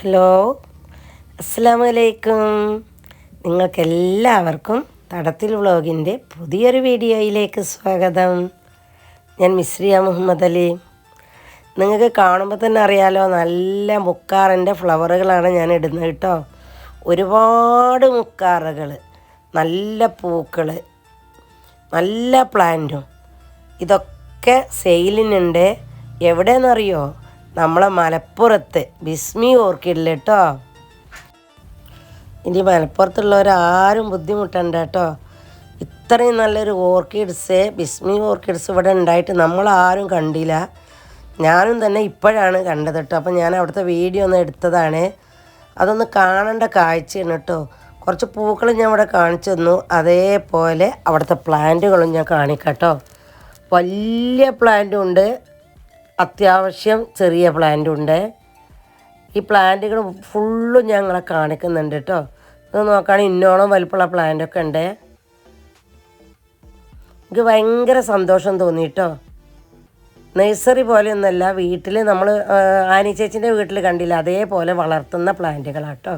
Hello അസ്സാം വലൈക്കും നിങ്ങൾക്കെല്ലാവർക്കും തടത്തിൽ വ്ളോഗിന്റെ പുതിയൊരു വീഡിയോയിലേക്ക് സ്വാഗതം. ഞാൻ മിസ്രിയ മുഹമ്മദ് അലി. നിങ്ങൾക്ക് കാണുമ്പോൾ തന്നെ അറിയാലോ നല്ല മുക്കാറിന്റെ ഫ്ലവറുകളാണ് ഞാൻ ഇടുന്നത് കേട്ടോ. ഒരുപാട് മുക്കാറുകൾ നല്ല പൂക്കൾ നല്ല പ്ലാന്റും. ഇതൊക്കെ സെയിലിനുണ്ട്. എവിടെയെന്നറിയോ നമ്മളെ മലപ്പുറത്ത്. ബിസ്മി ഓർക്കിഡിൽ കേട്ടോ ഇനി മലപ്പുറത്തുള്ളവരാരും ബുദ്ധിമുട്ടണ്ട കേട്ടോ ഇത്രയും നല്ലൊരു ഓർക്കിഡ്സ് ബിസ്മി ഓർക്കിഡ്സ് ഇവിടെ ഉണ്ടായിട്ട് നമ്മളാരും കണ്ടില്ല. ഞാനും തന്നെ ഇപ്പോഴാണ് കണ്ടത് കേട്ടോ അപ്പം ഞാൻ അവിടുത്തെ വീഡിയോ ഒന്ന് എടുത്തതാണ്. അതൊന്ന് കാണേണ്ട കാഴ്ചയാണ് കേട്ടോ കുറച്ച് പൂക്കൾ ഞാൻ ഇവിടെ കാണിച്ചു തന്നു. അതേപോലെ അവിടുത്തെ പ്ലാന്റുകളും ഞാൻ കാണിക്കാം കേട്ടോ വലിയ പ്ലാന്റും ഉണ്ട്. അത്യാവശ്യം ചെറിയ പ്ലാന്റ് ഉണ്ട്. ഈ പ്ലാന്റുകൾ ഫുള്ളും ഞങ്ങളെ കാണിക്കുന്നുണ്ട് കേട്ടോ ഇത് നോക്കുകയാണെങ്കിൽ ഇന്നോളം വലുപ്പമുള്ള പ്ലാന്റൊക്കെ ഉണ്ട്. എനിക്ക് ഭയങ്കര സന്തോഷം തോന്നി കേട്ടോ നഴ്സറി പോലെയൊന്നുമല്ല വീട്ടിൽ നമ്മൾ ആനി ചേച്ചിന്റെ വീട്ടിൽ കണ്ടില്ല അതേപോലെ വളർത്തുന്ന പ്ലാന്റുകളാട്ടോ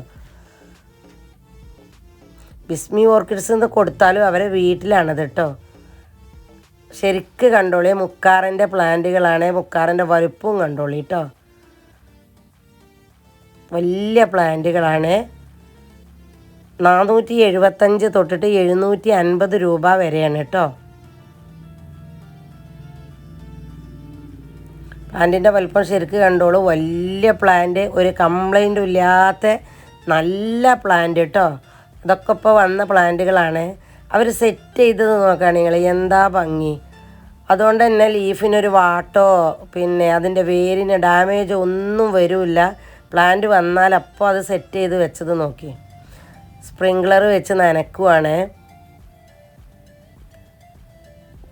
ബിസ്മി ഓർക്കിഡ്സ് എന്ന് കൊടുത്താലും അവരെ വീട്ടിലാണത് കേട്ടോ ശരിക്ക് കണ്ടോളി മുക്കാറിന്റെ പ്ലാന്റുകളാണ് മുക്കാറിന്റെ വലുപ്പവും കണ്ടോളി കേട്ടോ വലിയ പ്ലാന്റുകളാണ്. നാനൂറ്റി എഴുപത്തഞ്ച് തൊട്ടിട്ട് എഴുന്നൂറ്റി അൻപത് രൂപ വരെയാണ് കേട്ടോ പ്ലാന്റിന്റെ വലിപ്പം ശരിക്ക് കണ്ടോളൂ വലിയ പ്ലാന്റ് ഒരു കംപ്ലൈന്റും ഇല്ലാത്ത നല്ല പ്ലാന്റ് കേട്ടോ ഇതൊക്കെ ഇപ്പോൾ വന്ന പ്ലാന്റുകളാണ്. അവർ സെറ്റ് ചെയ്തത് നോക്കുകയാണ് നിങ്ങൾ. എന്താ ഭംഗി? അതുകൊണ്ട് തന്നെ ലീഫിനൊരു വാട്ടോ പിന്നെ അതിന്റെ വേരിന് ഡാമേജ് ഒന്നും വരില്ല. പ്ലാന്റ് വന്നാൽ അപ്പോൾ അത് സെറ്റ് ചെയ്ത് വെച്ചത് നോക്കി. സ്പ്രിങ്ക്ലർ വെച്ച് നനക്കുവാണ്.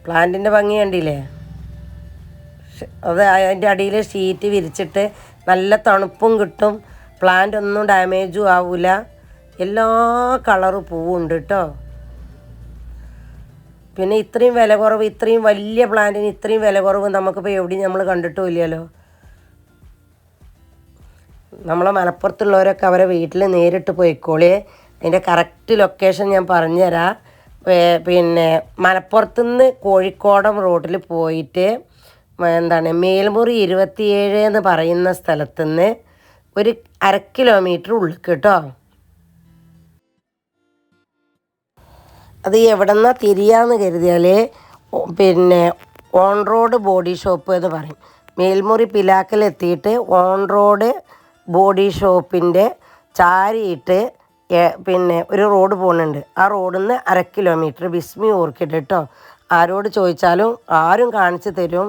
പ്ലാന്റിന്റെ ഭംഗി കണ്ടില്ലേ? അത് അതിന്റെ അടിയിൽ ഷീറ്റ് വിരിച്ചിട്ട് നല്ല തണുപ്പും കിട്ടും. പ്ലാന്റ് ഒന്നും ഡാമേജും ആവില്ല എല്ലാ കളറും പൂവുണ്ട് കേട്ടോ പിന്നെ ഇത്രയും വില കുറവ് ഇത്രയും വലിയ പ്ലാന്റിന് ഇത്രയും വില കുറവ് നമുക്കിപ്പോൾ എവിടെയും നമ്മൾ കണ്ടിട്ടും ഇല്ലല്ലോ. നമ്മളെ മലപ്പുറത്തുള്ളവരൊക്കെ അവരെ വീട്ടിൽ നേരിട്ട് പോയിക്കോളി. അതിന്റെ കറക്റ്റ് ലൊക്കേഷൻ ഞാൻ പറഞ്ഞുതരാം. പിന്നെ മലപ്പുറത്തു നിന്ന് കോഴിക്കോടം റോഡിൽ പോയിട്ട് എന്താണ് മേൽമുറി ഇരുപത്തിയേഴ് എന്ന് പറയുന്ന സ്ഥലത്തുനിന്ന് ഒരു അര കിലോമീറ്റർ ഉള്ളിൽ കേട്ടോ അത് എവിടെന്നാ തിരിയാന്ന് കരുതിയാൽ പിന്നെ ഓൺ റോഡ് ബോഡി ഷോപ്പ് എന്ന് പറയും. മേൽമുറി പിലാക്കൽ എത്തിയിട്ട് ഓൺ റോഡ് ബോഡി ഷോപ്പിന്റെ ചാരിയിട്ട് പിന്നെ ഒരു റോഡ് പോകുന്നുണ്ട് ആ റോഡിൽ നിന്ന് അര കിലോമീറ്റർ ബിസ്മി ഓർക്കിഡ് കേട്ടോ ആരോട് ചോദിച്ചാലും ആരും കാണിച്ചു തരും.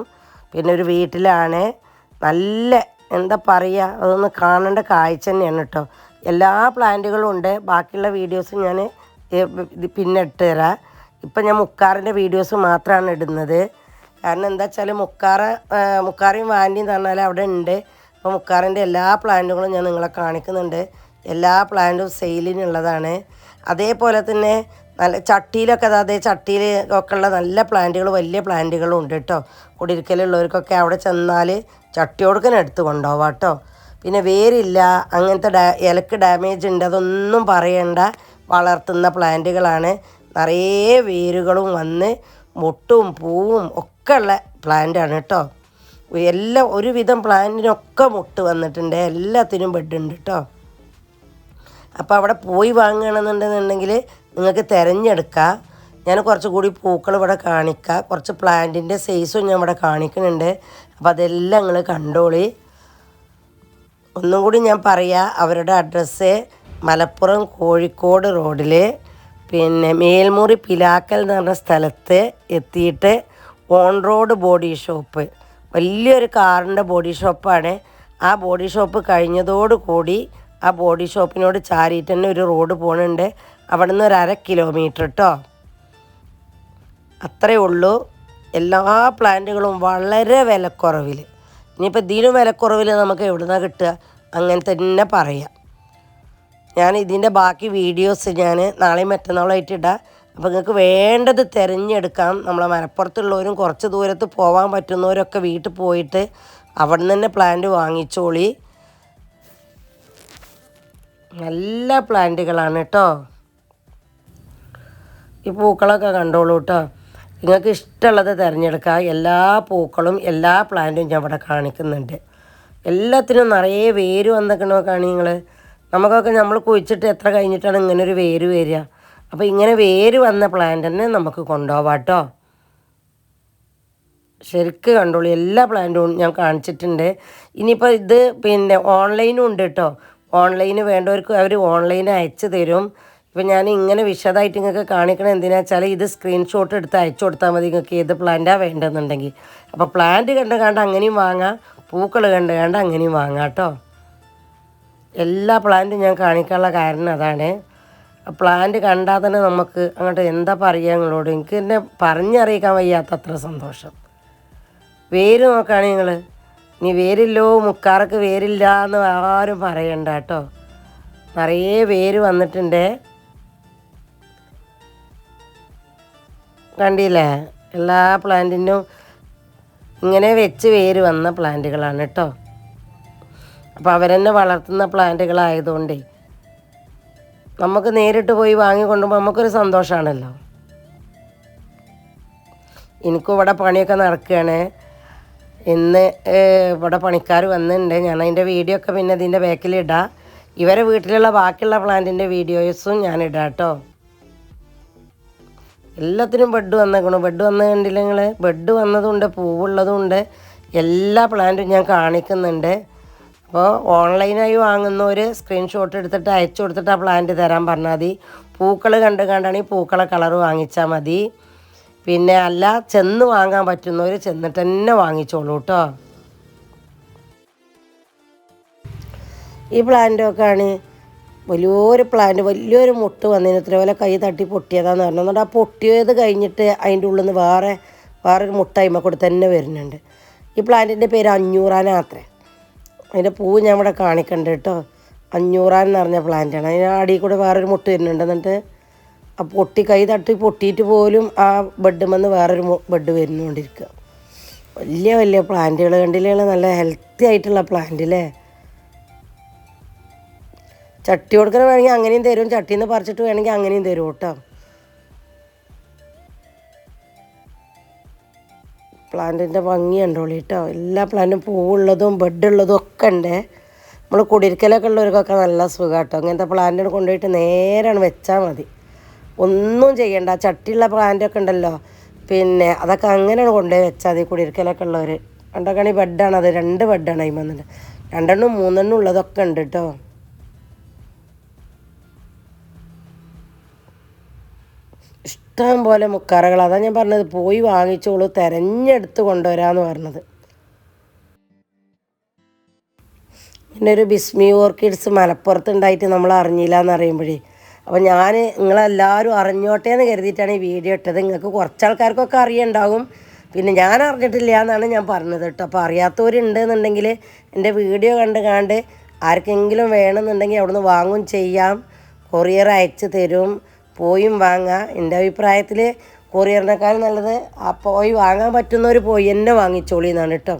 പിന്നെ ഒരു വീട്ടിലാണ്. നല്ല എന്താ പറയുക അതൊന്ന് കാണേണ്ട കാഴ്ച തന്നെയാണ് കേട്ടോ എല്ലാ പ്ലാന്റുകളും ഉണ്ട്. ബാക്കിയുള്ള വീഡിയോസ് ഞാൻ ഇത് പിന്നെ ഇട്ട് തരാം. ഇപ്പം ഞാൻ മുക്കാറിന്റെ വീഡിയോസ് മാത്രമാണ് ഇടുന്നത്. കാരണം എന്താ വെച്ചാൽ മുക്കാറ് മുക്കാറിയും വാന്റിയും പറഞ്ഞാൽ അവിടെ ഉണ്ട്. അപ്പോൾ മുക്കാറിന്റെ എല്ലാ പ്ലാന്റുകളും ഞാൻ നിങ്ങളെ കാണിക്കുന്നുണ്ട്. എല്ലാ പ്ലാന്റും സെയിലിനുള്ളതാണ്. അതേപോലെ തന്നെ നല്ല ചട്ടിയിലൊക്കെ അതേ ചട്ടിയിൽ ഒക്കെ ഉള്ള നല്ല പ്ലാന്റുകൾ വലിയ പ്ലാന്റുകളും ഉണ്ട് കേട്ടോ. കുടിയിരിക്കലുള്ളവർക്കൊക്കെ അവിടെ ചെന്നാൽ ചട്ടിയോടുക്കനെ എടുത്ത് കൊണ്ടുപോവാം കേട്ടോ. പിന്നെ വേരില്ല അങ്ങനത്തെ ഡാ ഇലക്ക് ഡാമേജ് ഉണ്ട് അതൊന്നും പറയണ്ട. വളർത്തുന്ന പ്ലാന്റുകളാണ്. നിറയെ വേരുകളും വന്ന് മുട്ടും പൂവും ഒക്കെ ഉള്ള പ്ലാന്റാണ് കേട്ടോ. എല്ലാം ഒരുവിധം പ്ലാന്റിനൊക്കെ മുട്ട് വന്നിട്ടുണ്ട്. എല്ലാത്തിനും ബെഡ് ഉണ്ട് കേട്ടോ. അപ്പോൾ അവിടെ പോയി വാങ്ങണമെന്നുണ്ടെന്നുണ്ടെങ്കിൽ നിങ്ങൾക്ക് തിരഞ്ഞെടുക്കാം. ഞാൻ കുറച്ചുകൂടി പൂക്കൾ ഇവിടെ കാണിക്കുക കുറച്ച് പ്ലാന്റിന്റെ സൈസും ഞാൻ ഇവിടെ കാണിക്കുന്നുണ്ട്. അപ്പോൾ അതെല്ലാം നിങ്ങൾ കണ്ടോളി. ഒന്നും കൂടി ഞാൻ പറയാം. അവരുടെ അഡ്രസ്സ് മലപ്പുറം കോഴിക്കോട് റോഡിൽ പിന്നെ മേൽമുറി പിലാക്കൽ എന്ന് പറഞ്ഞ സ്ഥലത്ത് എത്തിയിട്ട് ഓൺ റോഡ് ബോഡി ഷോപ്പ്. വലിയൊരു കാറിന്റെ ബോഡി ഷോപ്പാണ്. ആ ബോഡി ഷോപ്പ് കഴിഞ്ഞതോടുകൂടി ആ ബോഡി ഷോപ്പിനോട് ചാരിയിട്ട് തന്നെ ഒരു റോഡ് പോകുന്നുണ്ട് അവിടെ നിന്ന് ഒരു അര കിലോമീറ്റർ കേട്ടോ അത്രയേ ഉള്ളൂ. എല്ലാ പ്ലാന്റുകളും വളരെ വിലക്കുറവിൽ ഇനിയിപ്പോൾ ഇതിനും വിലക്കുറവിൽ നമുക്ക് എവിടെ നിന്നാണ് കിട്ടുക? അങ്ങനെ തന്നെ പറയാം. ഞാൻ ഇതിന്റെ ബാക്കി വീഡിയോസ് ഞാൻ നാളെ മറ്റന്നാളായിട്ട് ഇടാം. അപ്പോൾ നിങ്ങൾക്ക് വേണ്ടത് തിരഞ്ഞെടുക്കാം. നമ്മളെ മലപ്പുറത്തുള്ളവരും കുറച്ച് ദൂരത്ത് പോകാൻ പറ്റുന്നവരൊക്കെ വീട്ടിൽ പോയിട്ട് അവിടെ നിന്ന് തന്നെ പ്ലാന്റ് വാങ്ങിച്ചോളി. നല്ല പ്ലാന്റുകളാണ് കേട്ടോ. ഈ പൂക്കളൊക്കെ കണ്ടോളൂ കേട്ടോ. നിങ്ങൾക്ക് ഇഷ്ടമുള്ളത് തിരഞ്ഞെടുക്കുക. എല്ലാ പൂക്കളും എല്ലാ പ്ലാന്റും ഞാൻ ഇവിടെ കാണിക്കുന്നുണ്ട്. എല്ലാത്തിനും നിറയെ വേര് വന്നേക്കണോ കാണി നിങ്ങൾ നമുക്കൊക്കെ നമ്മൾ കുഴിച്ചിട്ട് എത്ര കഴിഞ്ഞിട്ടാണ് ഇങ്ങനെ ഒരു വേര് വരിക? അപ്പോൾ ഇങ്ങനെ വേര് വന്ന പ്ലാന്റ് തന്നെ നമുക്ക് കൊണ്ടുപോവാം കേട്ടോ. ശരിക്ക് കണ്ടോളൂ എല്ലാ പ്ലാന്റും ഞാൻ കാണിച്ചിട്ടുണ്ട്. ഇനിയിപ്പോൾ ഇത് പിന്നെ ഓൺലൈനും ഉണ്ട് കേട്ടോ. ഓൺലൈന് വേണ്ടവർക്ക് അവർ ഓൺലൈൻ അയച്ചു തരും. ഇപ്പം ഞാൻ ഇങ്ങനെ വിശദമായിട്ട് നിങ്ങൾക്ക് കാണിക്കണം എന്തിനാ വെച്ചാൽ ഇത് സ്ക്രീൻഷോട്ട് എടുത്ത് അയച്ചു കൊടുത്താൽ മതി നിങ്ങൾക്ക് ഏത് പ്ലാന്റാണ് വേണ്ടതെന്നുണ്ടെങ്കിൽ. അപ്പോൾ പ്ലാന്റ് കണ്ട് കണ്ട് അങ്ങനെയും വാങ്ങാം പൂക്കൾ കണ്ട് കണ്ട് അങ്ങനെയും വാങ്ങാം കേട്ടോ. എല്ലാ പ്ലാന്റും ഞാൻ കാണിക്കാനുള്ള കാരണം അതാണ്. പ്ലാന്റ് കണ്ടാൽ തന്നെ നമുക്ക് അങ്ങോട്ട് എന്താ പറയുക നിങ്ങളോട്? എനിക്ക് തന്നെ പറഞ്ഞറിയിക്കാൻ വയ്യാത്ത അത്ര സന്തോഷം. വേര് നോക്കുകയാണ് നിങ്ങൾ ഇനി വേരില്ലോ മുക്കാർക്ക് വേരില്ല എന്ന് ആരും പറയണ്ട കേട്ടോ. നിറയെ വേര് വന്നിട്ടുണ്ട്. കണ്ടില്ലേ? എല്ലാ പ്ലാന്റിനും ഇങ്ങനെ വെച്ച് വേര് വന്ന പ്ലാന്റുകളാണ് കേട്ടോ. അപ്പോൾ അവരെന്നെ വളർത്തുന്ന പ്ലാന്റുകളായതുകൊണ്ടേ നമുക്ക് നേരിട്ട് പോയി വാങ്ങിക്കൊണ്ടുമ്പോൾ നമുക്കൊരു സന്തോഷമാണല്ലോ എനിക്കും ഇവിടെ പണിയൊക്കെ നടക്കുകയാണ്. ഇന്ന് ഇവിടെ പണിക്കാർ വന്നിട്ടുണ്ട് ഞാൻ അതിന്റെ വീഡിയോ ഒക്കെ പിന്നെ ഇതിന്റെ ബാക്കിൽ ഇടാം. ഇവരെ വീട്ടിലുള്ള ബാക്കിയുള്ള പ്ലാന്റിന്റെ വീഡിയോസും ഞാൻ ഇടാം കേട്ടോ എല്ലാത്തിനും ബെഡ് വന്നേക്കണു. ബെഡ് വന്ന കണ്ടില്ല നിങ്ങൾ ബെഡ് വന്നതുണ്ട് പൂവുള്ളതുണ്ട്. എല്ലാ പ്ലാന്റും ഞാൻ കാണിക്കുന്നുണ്ട്. അപ്പോൾ ഓൺലൈനായി വാങ്ങുന്നവർ സ്ക്രീൻഷോട്ട് എടുത്തിട്ട് അയച്ചു കൊടുത്തിട്ട് ആ പ്ലാന്റ് തരാൻ പറഞ്ഞാൽ മതി. പൂക്കൾ കണ്ട് കണ്ടാണെങ്കിൽ പൂക്കളെ കളർ വാങ്ങിച്ചാൽ മതി. പിന്നെ അല്ല ചെന്ന് വാങ്ങാൻ പറ്റുന്നവർ ചെന്നിട്ട് തന്നെ വാങ്ങിച്ചോളൂ കേട്ടോ ഈ പ്ലാന്റൊക്കെ ആണ് വലിയൊരു പ്ലാന്റ് വലിയൊരു മുട്ട് വന്നതിന് ഇത്ര പോലെ കൈ തട്ടി പൊട്ടിയതാന്ന് പറഞ്ഞു. ആ പൊട്ടിയത് കഴിഞ്ഞിട്ട് അതിന്റെ ഉള്ളിൽ നിന്ന് വേറെ വേറൊരു മുട്ട അയിമ കൂടെ തന്നെ വരുന്നുണ്ട്. ഈ പ്ലാന്റിന്റെ പേര് അഞ്ഞൂറാനാത്രേ. അതിന്റെ പൂവ് ഞാൻ ഇവിടെ കാണിക്കണ്ട് കേട്ടോ. അഞ്ഞൂറാൻ എന്ന് പറഞ്ഞ പ്ലാന്റാണ് അതിന് അടിയിൽ കൂടെ വേറൊരു മുട്ട് വരുന്നുണ്ട്. എന്നിട്ട് ആ പൊട്ടി കൈ തട്ടി പൊട്ടിയിട്ട് പോലും ആ ബെഡ്മെന്ന് വേറൊരു ബെഡ് വരുന്നുകൊണ്ടിരിക്കുക വലിയ വലിയ പ്ലാന്റുകൾ കണ്ടില്ലേ നല്ല ഹെൽത്തി ആയിട്ടുള്ള പ്ലാന്റ് അല്ലേ ചട്ടി കൊടുക്കണ വേണമെങ്കിൽ അങ്ങനെയും തരും. ചട്ടിയിൽ നിന്ന് പറിച്ചിട്ട് വേണമെങ്കിൽ അങ്ങനെയും തരും കേട്ടോ. പ്ലാന്റിന്റെ ഭംഗി കേട്ടോ എല്ലാ പ്ലാന്റും പൂവുള്ളതും ബെഡുള്ളതും ഒക്കെ ഉണ്ട്. നമ്മൾ കുടിരിക്കലൊക്കെ ഉള്ളവർക്കൊക്കെ നല്ല സുഖം കേട്ടോ അങ്ങനത്തെ പ്ലാന്റിന് കൊണ്ടുപോയിട്ട് നേരാണ് വെച്ചാൽ മതി. ഒന്നും ചെയ്യണ്ട. ചട്ടിയുള്ള പ്ലാന്റൊക്കെ ഉണ്ടല്ലോ. പിന്നെ അതൊക്കെ അങ്ങനെയാണ് കൊണ്ടുപോയി വെച്ചാൽ മതി കുടിരിക്കലൊക്കെ ഉള്ളവർ കണ്ടൊക്കെയാണെങ്കിൽ ബെഡാണ് അത്. രണ്ട് ബെഡാണ് അതിൽ വന്നിട്ട്. രണ്ടെണ്ണം മൂന്നെണ്ണം ഉള്ളതൊക്കെ ഉണ്ട് കേട്ടോ ഇഷ്ടം പോലെ മുക്കാറകൾ. അതാ ഞാൻ പറഞ്ഞത് പോയി വാങ്ങിച്ചോളൂ തിരഞ്ഞെടുത്ത് കൊണ്ടുവരാന്ന് പറഞ്ഞത്. പിന്നെ ഒരു ബിസ്മി ഓർക്കിഡ്സ് മലപ്പുറത്ത് ഉണ്ടായിട്ട് നമ്മൾ അറിഞ്ഞില്ല എന്ന് അറിയുമ്പോഴേ അപ്പോൾ ഞാൻ നിങ്ങളെല്ലാവരും അറിഞ്ഞോട്ടെ എന്ന് കരുതിയിട്ടാണ് ഈ വീഡിയോ ഇട്ടത്. നിങ്ങൾക്ക് കുറച്ച് ആൾക്കാർക്കൊക്കെ അറിയുണ്ടാവും. പിന്നെ ഞാൻ അറിഞ്ഞിട്ടില്ല എന്നാണ് ഞാൻ പറഞ്ഞത് കേട്ടോ. അപ്പോൾ അറിയാത്തവരുണ്ടെന്നുണ്ടെങ്കിൽ എന്റെ വീഡിയോ കണ്ട് കണ്ട് ആർക്കെങ്കിലും വേണമെന്നുണ്ടെങ്കിൽ അവിടുന്ന് വാങ്ങും ചെയ്യാം. കൊറിയർ അയച്ച് തരും. പോയും വാങ്ങാം. എന്റെ അഭിപ്രായത്തിൽ കൊറിയറിനേക്കാൾ നല്ലത് ആ പോയി വാങ്ങാൻ പറ്റുന്നവർ പോയി എന്നെ വാങ്ങിച്ചോളി എന്നാണ് കേട്ടോ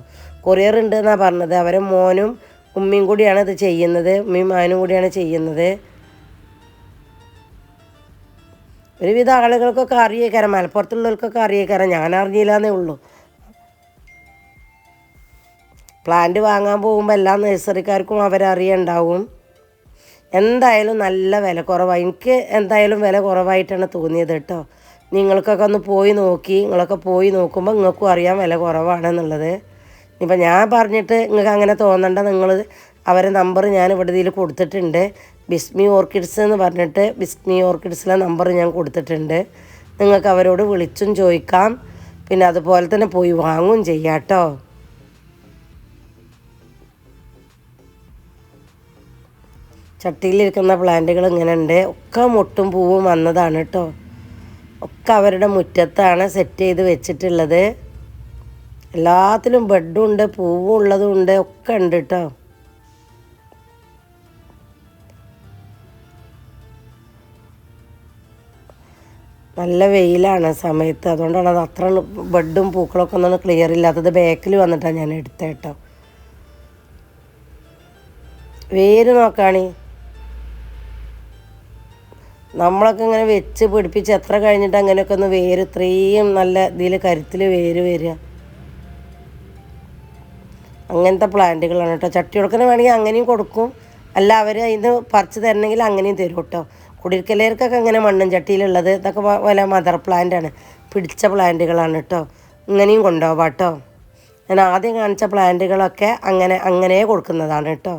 കൊറിയർ ഉണ്ട് എന്നാണ് പറഞ്ഞത്. അവരെ മോനും ഉമ്മയും കൂടിയാണ് ഇത് ചെയ്യുന്നത്. ഉമ്മയും മാനും കൂടിയാണ് ചെയ്യുന്നത്. ഒരുവിധ ആളുകൾക്കൊക്കെ അറിയേക്കാരം. മലപ്പുറത്തുള്ളവർക്കൊക്കെ അറിയേക്കാരം. ഞാൻ അറിഞ്ഞില്ല എന്നേ ഉള്ളൂ. പ്ലാന്റ് വാങ്ങാൻ പോകുമ്പോൾ എല്ലാ നഴ്സറിക്കാർക്കും അവരറിയുണ്ടാവും. എന്തായാലും നല്ല വില കുറവാണ് എനിക്ക് എന്തായാലും വില കുറവായിട്ടാണ് തോന്നിയത് കേട്ടോ. നിങ്ങൾക്കൊക്കെ ഒന്ന് പോയി നോക്കി നിങ്ങളൊക്കെ പോയി നോക്കുമ്പോൾ നിങ്ങൾക്കും അറിയാം വില കുറവാണെന്നുള്ളത്. ഇപ്പം ഞാൻ പറഞ്ഞിട്ട് നിങ്ങൾക്ക് അങ്ങനെ തോന്നണ്ട. നിങ്ങൾ അവരെ നമ്പർ ഞാൻ ഇവിടെ ഇതിൽ കൊടുത്തിട്ടുണ്ട്. ബിസ്മി ഓർക്കിഡ്സ് എന്ന് പറഞ്ഞിട്ട് ബിസ്മി ഓർക്കിഡ്സിലെ നമ്പർ ഞാൻ കൊടുത്തിട്ടുണ്ട്. നിങ്ങൾക്ക് അവരോട് വിളിച്ചും ചോദിക്കാം. പിന്നെ അതുപോലെ തന്നെ പോയി വാങ്ങും ചെയ്യാം കേട്ടോ. ചട്ടിയിലിരിക്കുന്ന പ്ലാന്റുകൾ ഇങ്ങനെ ഉണ്ട് ഒക്കെ മുട്ടും പൂവും വന്നതാണ് കേട്ടോ. ഒക്കെ അവരുടെ മുറ്റത്താണ് സെറ്റ് ചെയ്ത് വെച്ചിട്ടുള്ളത്. എല്ലാത്തിലും ബെഡും ഉണ്ട് പൂവും ഉള്ളതും ഉണ്ട് ഒക്കെ ഉണ്ട് കേട്ടോ. നല്ല വെയിലാണ് സമയത്ത്. അതുകൊണ്ടാണ് അത് അത്ര ബെഡും പൂക്കളൊക്കെ ഒന്നും ക്ലിയർ ഇല്ലാത്തത്. ബാക്കിൽ വന്നിട്ടാണ് ഞാൻ എടുത്തേട്ടോ വേര് നോക്കാണി. നമ്മളൊക്കെ ഇങ്ങനെ വെച്ച് പിടിപ്പിച്ച് എത്ര കഴിഞ്ഞിട്ട് അങ്ങനെയൊക്കെ ഒന്ന് വേര് ഇത്രയും നല്ല ഇതിൽ കരുത്തിൽ വേര് വരിക. അങ്ങനത്തെ പ്ലാന്റുകളാണ് കേട്ടോ. ചട്ടി കൊടുക്കുന്ന വേണമെങ്കിൽ അങ്ങനെയും കൊടുക്കും. അല്ല അവർ അതിന് പറിച്ച് തരണമെങ്കിൽ അങ്ങനെയും തരും കേട്ടോ. കുടിക്കലേർക്കൊക്കെ അങ്ങനെ മണ്ണും ചട്ടിയിലുള്ളത് ഇതൊക്കെ വല വല്ല മദർ പ്ലാന്റാണ് പിടിച്ച പ്ലാന്റുകളാണ് കേട്ടോ. ഇങ്ങനെയും കൊണ്ടുപോകാം കേട്ടോ. ഞാൻ ആദ്യം കാണിച്ച പ്ലാന്റുകളൊക്കെ അങ്ങനെ അങ്ങനെ കൊടുക്കുന്നതാണ് കേട്ടോ.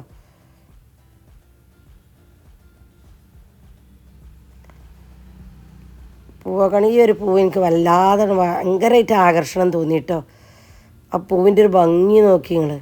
പൂവക്കണി ഈ ഒരു പൂവ് എനിക്ക് വല്ലാതെ ഭയങ്കരമായിട്ട് ആകർഷണം തോന്നി കേട്ടോ ആ പൂവിന്റെ ഒരു ഭംഗി നോക്കി നിങ്ങൾ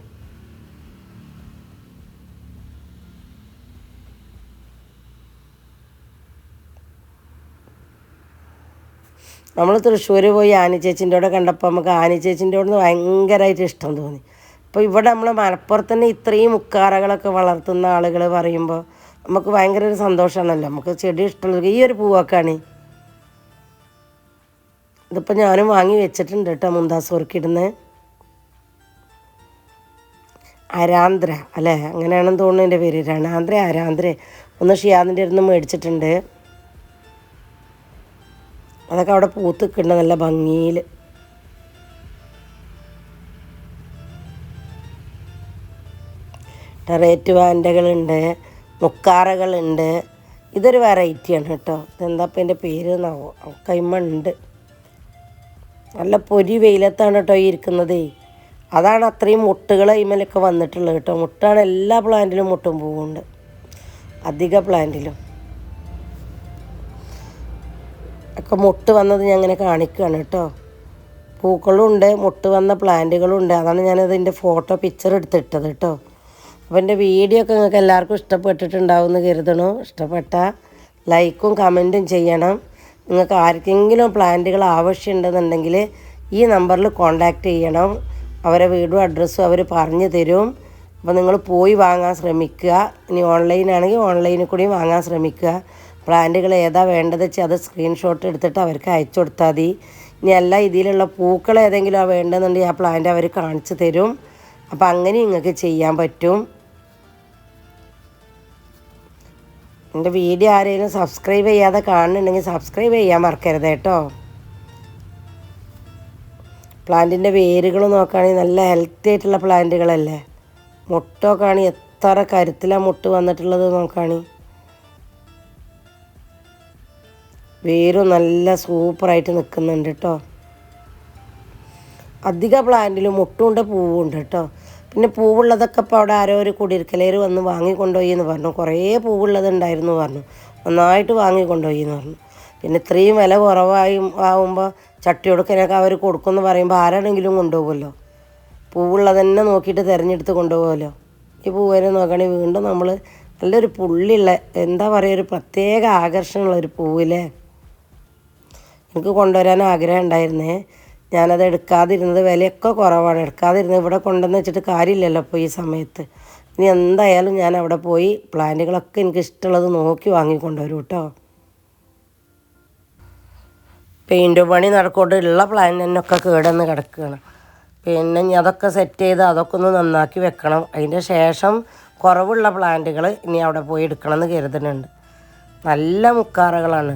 നമ്മൾ തൃശ്ശൂർ പോയി ആനി ചേച്ചിന്റെ കൂടെ കണ്ടപ്പോൾ നമുക്ക് ആനി ചേച്ചിന്റെ നിന്ന് ഭയങ്കരമായിട്ട് ഇഷ്ടം തോന്നി. അപ്പോൾ ഇവിടെ നമ്മൾ മലപ്പുറത്ത് തന്നെ ഇത്രയും മുക്കാറകളൊക്കെ വളർത്തുന്ന ആളുകൾ പറയുമ്പോൾ നമുക്ക് ഭയങ്കര ഒരു സന്തോഷമാണല്ലോ നമുക്ക് ചെടി ഇഷ്ടമുള്ള ഈ ഒരു പൂവൊക്കെയാണ്. ഇതിപ്പോൾ ഞാനും വാങ്ങി വെച്ചിട്ടുണ്ട് കേട്ടോ മുന്താസ് വർക്കിടുന്ന് അരാന്ധ്ര അല്ലേ? അങ്ങനെയാണെന്ന് തോന്നുന്നു എന്റെ പേര്. രണാന്ധ്ര അരാന്ധ്ര ഒന്ന് ഷിയാദിന്റെ അടുത്ത് മേടിച്ചിട്ടുണ്ട്. അതൊക്കെ അവിടെ പൂത്ത് നിൽക്കുന്നുണ്ട് നല്ല ഭംഗിയിൽ ടെറേറ്റ് വാൻഡകളുണ്ട് മുക്കാറകളുണ്ട്. ഇതൊരു വെറൈറ്റിയാണ് കേട്ടോ ഇതെന്താ ഇപ്പം എന്റെ പേര്? എന്നാവോ കൈമ ഉണ്ട്. നല്ല പൊരി വെയിലത്താണ് കേട്ടോ ഇരിക്കുന്നതേ. അതാണ് അത്രയും മുട്ടുകൾ അതിമേലൊക്കെ വന്നിട്ടുള്ളത് കേട്ടോ. മുട്ടാണ് എല്ലാ പ്ലാന്റിലും മുട്ടും പൂവുണ്ട്. അധിക പ്ലാന്റിലും ഒക്കെ മുട്ട് വന്നത് ഞാൻ അങ്ങനെ കാണിക്കുകയാണ് കേട്ടോ. പൂക്കളുണ്ട് മുട്ട് വന്ന പ്ലാന്റുകളുണ്ട് അതാണ് ഞാനതിന്റെ ഫോട്ടോ പിക്ചർ എടുത്തിട്ടത് കേട്ടോ. അപ്പോൾ എന്റെ വീഡിയോ ഒക്കെ നിങ്ങൾക്ക് എല്ലാവർക്കും ഇഷ്ടപ്പെട്ടിട്ടുണ്ടാവും എന്ന് കരുതണു. ഇഷ്ടപ്പെട്ട ലൈക്കും കമന്റും ചെയ്യണം. നിങ്ങൾക്ക് ആർക്കെങ്കിലും പ്ലാന്റുകൾ ആവശ്യമുണ്ടെന്നുണ്ടെങ്കിൽ ഈ നമ്പറിൽ കോണ്ടാക്ട് ചെയ്യണം. അവരെ വീടും അഡ്രസ്സും അവർ പറഞ്ഞു തരും. അപ്പോൾ നിങ്ങൾ പോയി വാങ്ങാൻ ശ്രമിക്കുക. ഇനി ഓൺലൈനാണെങ്കിൽ ഓൺലൈനിൽ കൂടി വാങ്ങാൻ ശ്രമിക്കുക. പ്ലാന്റുകൾ ഏതാ വേണ്ടത് വെച്ചാൽ അത് സ്ക്രീൻഷോട്ട് എടുത്തിട്ട് അവർക്ക് അയച്ചു കൊടുത്താൽ മതി. ഇനി അല്ല ഇതിലുള്ള പൂക്കൾ ഏതെങ്കിലും ആ വേണ്ടെന്നുണ്ടെങ്കിൽ ആ പ്ലാന്റ് അവർ കാണിച്ചു തരും. അപ്പോൾ അങ്ങനെ നിങ്ങൾക്ക് ചെയ്യാൻ പറ്റും. എന്റെ വീഡിയോ ആരെങ്കിലും സബ്സ്ക്രൈബ് ചെയ്യാതെ കാണുന്നുണ്ടെങ്കിൽ സബ്സ്ക്രൈബ് ചെയ്യാൻ മറക്കരുത് കേട്ടോ. പ്ലാന്റിന്റെ വേരുകൾ നോക്കുകയാണെങ്കിൽ നല്ല ഹെൽത്തി ആയിട്ടുള്ള പ്ലാന്റുകളല്ലേ മുട്ടൊക്കെ ആണെങ്കിൽ എത്ര കരുത്തിലാണ് മുട്ട് വന്നിട്ടുള്ളത് നോക്കുകയാണെങ്കിൽ. വേരും നല്ല സൂപ്പറായിട്ട് നിൽക്കുന്നുണ്ട് കേട്ടോ. അധിക പ്ലാന്റിലും മുട്ടുമുണ്ട് പൂവുണ്ട് കേട്ടോ. പിന്നെ പൂവുള്ളതൊക്കെ ഇപ്പോൾ അവിടെ ആരോ ഒരു കുടിയിരിക്കലേർ വന്ന് വാങ്ങിക്കൊണ്ടുപോയി എന്ന് പറഞ്ഞു. കുറേ പൂവുള്ളതുണ്ടായിരുന്നു പറഞ്ഞു. നന്നായിട്ട് വാങ്ങിക്കൊണ്ടുപോയി എന്ന് പറഞ്ഞു. പിന്നെ ഇത്രയും വില കുറവായി ആവുമ്പോൾ ചട്ടി കൊടുക്കാനൊക്കെ അവർ കൊടുക്കുമെന്ന് പറയുമ്പോൾ ആരാണെങ്കിലും കൊണ്ടുപോകുമല്ലോ. പൂവുള്ളത് തന്നെ നോക്കിയിട്ട് തിരഞ്ഞെടുത്ത് കൊണ്ടുപോകുമല്ലോ. ഈ പൂവിനെ നോക്കുകയാണെങ്കിൽ വീണ്ടും നമ്മൾ നല്ലൊരു പുള്ളിയുള്ള എന്താ പറയുക ഒരു പ്രത്യേക ആകർഷണമുള്ള ഒരു പൂവില്ലേ? എനിക്ക് കൊണ്ടുവരാൻ ആഗ്രഹം ഉണ്ടായിരുന്നേ. ഞാനത് എടുക്കാതിരുന്നത് വിലയൊക്കെ കുറവാണ്. എടുക്കാതിരുന്നത് ഇവിടെ കൊണ്ടുവന്ന് വെച്ചിട്ട് കാര്യമില്ലല്ലോ ഇപ്പോൾ ഈ സമയത്ത്. ഇനി എന്തായാലും ഞാൻ അവിടെ പോയി പ്ലാന്റുകളൊക്കെ എനിക്ക് ഇഷ്ടമുള്ളത് നോക്കി വാങ്ങിക്കൊണ്ടുവരും കേട്ടോ. പെയിന്റ് പണി നടക്കൊണ്ട് ഉള്ള എന്നൊക്കെ കേടന്ന് കിടക്കുകയാണ്. പിന്നെ ഇനി അതൊക്കെ സെറ്റ് ചെയ്ത് അതൊക്കെ ഒന്ന് നന്നാക്കി വെക്കണം. അതിന്റെ ശേഷം കുറവുള്ള പ്ലാന്റുകൾ ഇനി അവിടെ പോയി എടുക്കണം എന്ന് കരുതുന്നുണ്ട്. നല്ല മുക്കാറകളാണ്.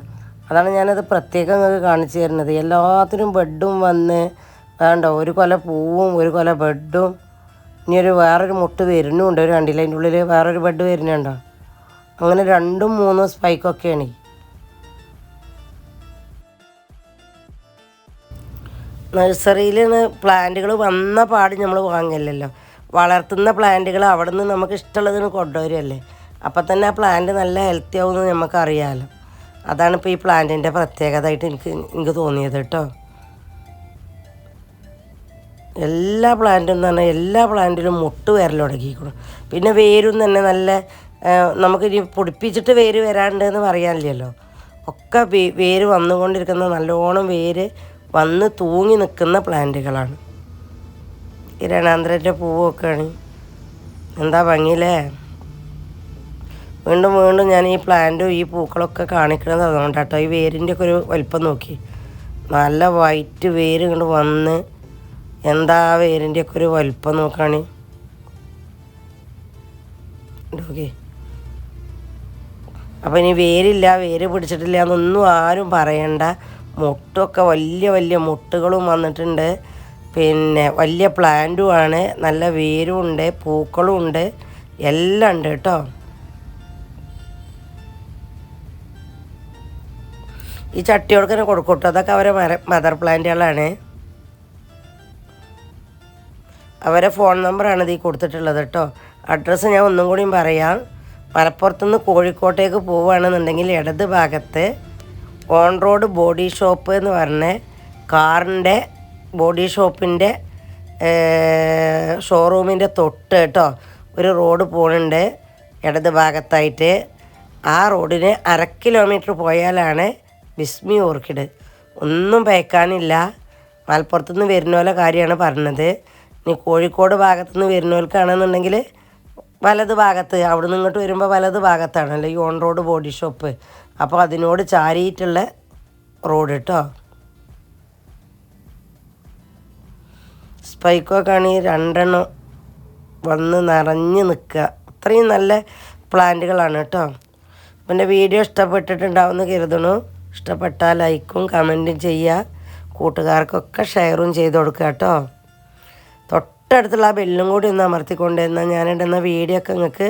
അതാണ് ഞാനത് പ്രത്യേകം നിങ്ങൾക്ക് കാണിച്ചു തരുന്നത്. എല്ലാത്തിനും ബെഡും വന്ന് വേണ്ട ഒരു കൊല പൂവും ഒരു കൊല ബെഡും ഇനി ഒരു വേറൊരു മുട്ട് വരുന്നുണ്ട് ഒരു കണ്ടില്ല അതിന്റെ ഉള്ളിൽ വേറൊരു ബെഡ് വരുന്നുണ്ടോ അങ്ങനെ രണ്ടും മൂന്നും സ്പൈക്കൊക്കെയാണ് നഴ്സറിയിൽ നിന്ന് പ്ലാന്റുകൾ വന്ന പാട് നമ്മൾ വാങ്ങില്ലല്ലോ. വളർത്തുന്ന പ്ലാന്റുകൾ അവിടെ നിന്ന് നമുക്ക് ഇഷ്ടമുള്ളതിന് കൊണ്ടുവരുമല്ലേ അപ്പം തന്നെ ആ പ്ലാന്റ് നല്ല ഹെൽത്തി ആവുമെന്ന് നമുക്ക് അറിയാമല്ലോ അതാണ് ഇപ്പോൾ ഈ പ്ലാന്റിന്റെ പ്രത്യേകതയായിട്ട് എനിക്ക് എനിക്ക് തോന്നിയത് കേട്ടോ. എല്ലാ പ്ലാന്റും എന്ന് പറഞ്ഞാൽ എല്ലാ പ്ലാന്റിലും മുട്ട് വരലുടക്കിക്കണം പിന്നെ വേരും തന്നെ നല്ല നമുക്ക് ഇനി പൊടിപ്പിച്ചിട്ട് വേര് വരാണ്ട് എന്ന് പറയാനില്ലല്ലോ. ഒക്കെ വേര് വന്നുകൊണ്ടിരിക്കുന്ന നല്ലോണം വേര് വന്ന് തൂങ്ങി നിൽക്കുന്ന പ്ലാന്റുകളാണ്. ഈ രണാന്തരന്റെ പൂവൊക്കെയാണ്. എന്താ ഭംഗിയില്ലേ? വീണ്ടും വീണ്ടും ഞാൻ ഈ പ്ലാന്റും ഈ പൂക്കളൊക്കെ കാണിക്കുന്നത് അതുകൊണ്ടാട്ടോ. ഈ വേരിന്റെ ഒക്കെ ഒരു വലിപ്പം നോക്കി. നല്ല വൈറ്റ് വേര് ഇങ്ങോട്ട് വന്ന് എന്താ വേരിന്റെ ഒക്കെ ഒരു വലിപ്പം നോക്കാണ്. ഓക്കെ അപ്പോൾ ഇനി വേരില്ല വേര് പിടിച്ചിട്ടില്ല എന്നൊന്നും ആരും പറയണ്ട. മുട്ടൊക്കെ വലിയ വലിയ മുട്ടുകളും വന്നിട്ടുണ്ട്. പിന്നെ വലിയ പ്ലാന്റും ആണ്. നല്ല വേരും ഉണ്ട് പൂക്കളും ഉണ്ട്. എല്ലാം ഉണ്ട് കേട്ടോ. ഈ ചട്ടിയോടൊക്കെ തന്നെ കൊടുക്കൂട്ടോ അതൊക്കെ അവരെ മദർ പ്ലാന്റുകളാണ് അവരെ ഫോൺ നമ്പറാണ് ഇതിൽ കൊടുത്തിട്ടുള്ളത് കേട്ടോ. അഡ്രസ്സ് ഞാൻ ഒന്നും കൂടിയും പറയാം. മലപ്പുറത്തുനിന്ന് കോഴിക്കോട്ടേക്ക് പോവുകയാണെന്നുണ്ടെങ്കിൽ ഇടത് ഭാഗത്ത് ഓൺ റോഡ് ബോഡി ഷോപ്പ് എന്ന് പറഞ്ഞ കാറിന്റെ ബോഡി ഷോപ്പിന്റെ ഷോറൂമിന്റെ തൊട്ട് കേട്ടോ ഒരു റോഡ് പോകുന്നുണ്ട് ഇടത് ഭാഗത്തായിട്ട്. ആ റോഡിന് അര കിലോമീറ്റർ പോയാലാണ് ബിസ്മി ഓർക്കിഡ്. ഒന്നും പേക്കാനില്ല. മലപ്പുറത്തുനിന്ന് വരുന്നോലെ കാര്യമാണ് പറഞ്ഞത്. ഇനി കോഴിക്കോട് ഭാഗത്തുനിന്ന് വരുന്നവർക്കാണെന്നുണ്ടെങ്കിൽ വലത് ഭാഗത്ത് അവിടെ നിന്ന് ഇങ്ങോട്ട് വരുമ്പോൾ വലത് ഭാഗത്താണല്ലോ ഈ ഓൺ റോഡ് ബോഡി ഷോപ്പ് അപ്പോൾ അതിനോട് ചാരിയിട്ടുള്ള റോഡ് കേട്ടോ. സ്പൈക്കൊക്കെ ആണെങ്കിൽ രണ്ടെണ്ണം വന്ന് നിറഞ്ഞ് നിൽക്കുക. അത്രയും നല്ല പ്ലാന്റുകളാണ് കേട്ടോ. അപ്പം എന്റെ വീഡിയോ ഇഷ്ടപ്പെട്ടിട്ടുണ്ടാവുമെന്ന് കരുതണു ഇഷ്ടപ്പെട്ടാൽ ലൈക്കും കമന്റും ചെയ്യുക. കൂട്ടുകാർക്കൊക്കെ ഷെയറും ചെയ്ത് കൊടുക്കുക കേട്ടോ. തൊട്ടടുത്തുള്ള ആ ബെല്ലും കൂടി ഒന്ന് അമർത്തിക്കൊണ്ടിരുന്നാൽ ഞാനിടുന്ന വീഡിയോ ഒക്കെ നിങ്ങൾക്ക്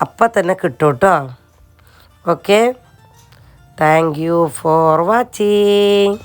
അപ്പം തന്നെ കിട്ടും കേട്ടോ. Okay? Thank you for watching.